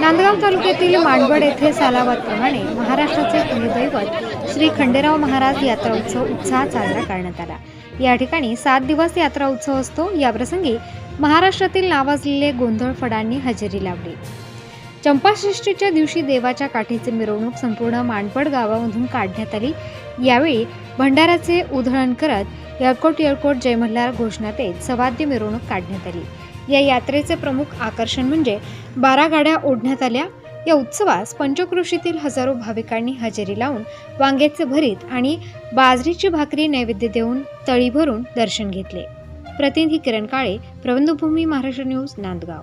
नांदगाव तालुक्यातील मांडवड येथे सालावादप्रमाणे महाराष्ट्राचे कुलदैवत श्री खंडेराव महाराज यात्रा उत्सव उत्साहात साजरा करण्यात आला. या ठिकाणी सात दिवस यात्रा उत्सव असतो. याप्रसंगी महाराष्ट्रातील नावाजलेले गोंधळ फडांनी हजेरी लावली. चंपाषष्ठीच्या दिवशी देवाच्या काठीची मिरवणूक संपूर्ण मांडवड गावामधून काढण्यात आली. यावेळी भंडाऱ्याचे उधळण करत यळकोट यळकोट जयमल्हार घोषणा देत सवाद्य मिरवणूक काढण्यात आली. या यात्रेचे प्रमुख आकर्षण म्हणजे बारा गाड्या ओढण्यात आल्या. या उत्सवास पंचकृषीतील हजारो भाविकांनी हजेरी लावून वांग्याचे भरीत आणि बाजरीची भाकरी नैवेद्य देऊन तळी भरून दर्शन घेतले. प्रतिनिधी किरण काळे प्रबंधभूमी महाराष्ट्र न्यूज नांदगाव.